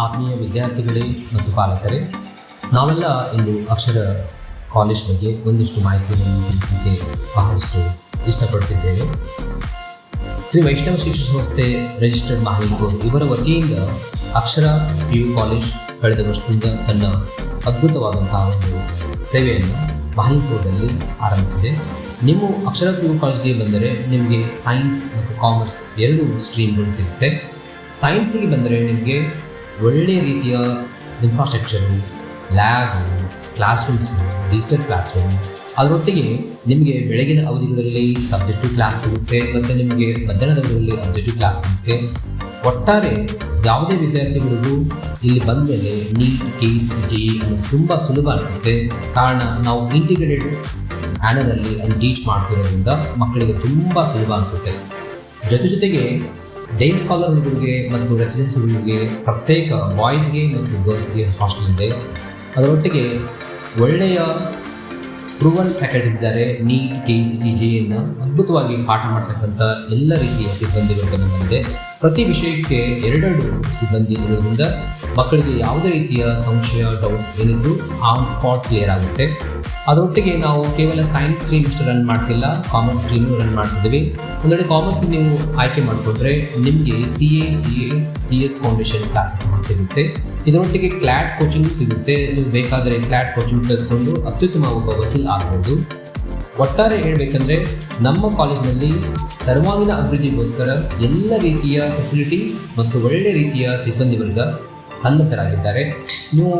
ಆತ್ಮೀಯ ವಿದ್ಯಾರ್ಥಿಗಳೇ ಮತ್ತು ಪಾಲಕರೇ, ನಾವೆಲ್ಲ ಇಂದು ಅಕ್ಷರ ಕಾಲೇಜ್ ಬಗ್ಗೆ ಒಂದಿಷ್ಟು ಮಾಹಿತಿಯನ್ನು ತಿಳಿಸಲಿಕ್ಕೆ ಬಹಳಷ್ಟು ಇಷ್ಟಪಡ್ತಿದ್ದೇವೆ. ಶ್ರೀ ವೈಷ್ಣವ ಶಿಕ್ಷಣ ಸಂಸ್ಥೆ ರಿಜಿಸ್ಟರ್ಡ್ ಮಹಾಲಿಂಗೂರು ಇವರ ವತಿಯಿಂದ ಅಕ್ಷರ ಪಿ ಯು ಕಾಲೇಜ್ ಕಳೆದ ವರ್ಷದಿಂದ ತನ್ನ ಅದ್ಭುತವಾದಂತಹ ಒಂದು ಸೇವೆಯನ್ನು ಮಹಾಲಿಂಗೂರಲ್ಲಿ ಆರಂಭಿಸಿದೆ. ನೀವು ಅಕ್ಷರ ಪಿ ಯು ಕಾಲೇಜ್ಗೆ ಬಂದರೆ ನಿಮಗೆ ಸೈನ್ಸ್ ಮತ್ತು ಕಾಮರ್ಸ್ ಎರಡು ಸ್ಟ್ರೀಮ್ಗಳು ಸಿಗುತ್ತೆ. ಸೈನ್ಸಿಗೆ ಬಂದರೆ ನಿಮಗೆ ಒಳ್ಳೆಯ ರೀತಿಯ infrastructure lab class rooms digital class room ಅದರೊಟ್ಟಿಗೆ ನಿಮಗೆ ಬೆಳಗಿನ ಅವಧಿಗಳಲ್ಲಿ ಸಬ್ಜೆಕ್ಟಿವ್ ಕ್ಲಾಸ್ ಸಿಗುತ್ತೆ, ಮತ್ತು ನಿಮಗೆ ಮಧ್ಯಾಹ್ನದ ಅವಧಿಗಳಲ್ಲಿ ಅಬ್ಜೆಕ್ಟಿವ್ ಕ್ಲಾಸ್ ಸಿಗುತ್ತೆ. ಒಟ್ಟಾರೆ ಯಾವುದೇ ವಿದ್ಯಾರ್ಥಿಗಳಿಗೂ ಇಲ್ಲಿ ಬಂದ ಮೇಲೆ ನೀಟ್ ಕೆ ಸಿ ಜಿ ತುಂಬ ಸುಲಭ ಅನಿಸುತ್ತೆ. ಕಾರಣ ನಾವು ಇಂಟಿಗ್ರೇಟೆಡ್ ಆ್ಯನರಲ್ಲಿ ಅಲ್ಲಿ ಟೀಚ್ ಮಾಡ್ತಿರೋದ್ರಿಂದ ಮಕ್ಕಳಿಗೆ ತುಂಬ ಸುಲಭ ಅನಿಸುತ್ತೆ. ಜೊತೆ ಜೊತೆಗೆ ಡೇ ಸ್ಕಾಲರ್ ಹುಡುಗರಿಗೆ ಮತ್ತು ರೆಸಿಡೆನ್ಸ್ ಹುಡುಗರಿಗೆ ಪ್ರತ್ಯೇಕ ಬಾಯ್ಸ್ಗೆ ಮತ್ತು ಗರ್ಲ್ಸ್ಗೆ ಹಾಸ್ಟೆಲ್ ಇದೆ. ಅದರೊಟ್ಟಿಗೆ ಒಳ್ಳೆಯ ಪ್ರೂವನ್ ಫ್ಯಾಕಲ್ಟೀಸ್ ಇದ್ದಾರೆ. NEET K C T J ಅದ್ಭುತವಾಗಿ ಪಾಠ ಮಾಡ್ತಕ್ಕಂಥ ಎಲ್ಲ ರೀತಿಯ ಸಿಬ್ಬಂದಿಗಳು ಬಂದಿದೆ ಪ್ರತಿ ವಿಷಯಕ್ಕೆ ಎರಡೆರಡು ಸಿಬ್ಬಂದಿ ಇರೋದ್ರಿಂದ ಮಕ್ಕಳಿಗೆ ಯಾವುದೇ ರೀತಿಯ ಸಂಶಯ ಡೌಟ್ಸ್ ಏನಿದ್ರು ಆನ್ ಸ್ಪಾಟ್ ಕ್ಲಿಯರ್ ಆಗುತ್ತೆ. ಅದರೊಟ್ಟಿಗೆ ನಾವು ಕೇವಲ ಸೈನ್ಸ್ ಸ್ಟ್ರೀಮ್ ಇಷ್ಟು ರನ್ ಮಾಡ್ತಿಲ್ಲ ಕಾಮರ್ಸ್ ಸ್ಟ್ರೀಮ್ ರನ್ ಮಾಡ್ತಿದ್ದೀವಿ. ಒಂದೆಡೆ ಕಾಮರ್ಸ್ ನೀವು ಆಯ್ಕೆ ಮಾಡಿಕೊಂಡ್ರೆ ನಿಮಗೆ C A C A C S foundation classes ಸಿಗುತ್ತೆ. ಇದರೊಟ್ಟಿಗೆ ಕ್ಲಾಟ್ ಕೋಚಿಂಗ್ ಸಿಗುತ್ತೆ. ನೀವು ಬೇಕಾದರೆ ಕ್ಲಾಟ್ ಕೋಚಿಂಗ್ ತೆಗೆದುಕೊಂಡು ಅತ್ಯುತ್ತಮ ಒಬ್ಬ ವಕೀಲ್ ಆಗ್ಬೋದು. ಒಟ್ಟಾರೆ ಹೇಳಬೇಕಂದ್ರೆ ನಮ್ಮ ಕಾಲೇಜಿನಲ್ಲಿ ಸರ್ವಾಂಗೀಣ ಅಭಿವೃದ್ಧಿಗೋಸ್ಕರ ಎಲ್ಲ ರೀತಿಯ ಫೆಸಿಲಿಟಿ ಮತ್ತು ಒಳ್ಳೆ ರೀತಿಯ ಸಿಬ್ಬಂದಿ ವರ್ಗ ಸನ್ನದ್ಧರಾಗಿದ್ದಾರೆ. ನೀವು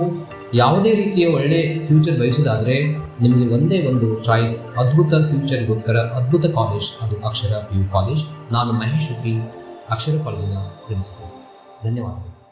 ಯಾವುದೇ ರೀತಿಯ ಒಳ್ಳೆ ಫ್ಯೂಚರ್ ಬಯಸೋದಾದರೆ ನಿಮಗೆ ಒಂದೇ ಒಂದು ಚಾಯ್ಸ್ ಅದ್ಭುತ ಫ್ಯೂಚರ್ಗೋಸ್ಕರ ಅದ್ಭುತ ಕಾಲೇಜ್ ಅದು ಅಕ್ಷರ ಪಿ ಯು ಕಾಲೇಜ್ ನಾನು ಮಹೇಶ್ ಉಪ್ಪಿ, ಅಕ್ಷರ ಕಾಲೇಜಿನ ಪ್ರಿನ್ಸಿಪಲ್ ಧನ್ಯವಾದಗಳು.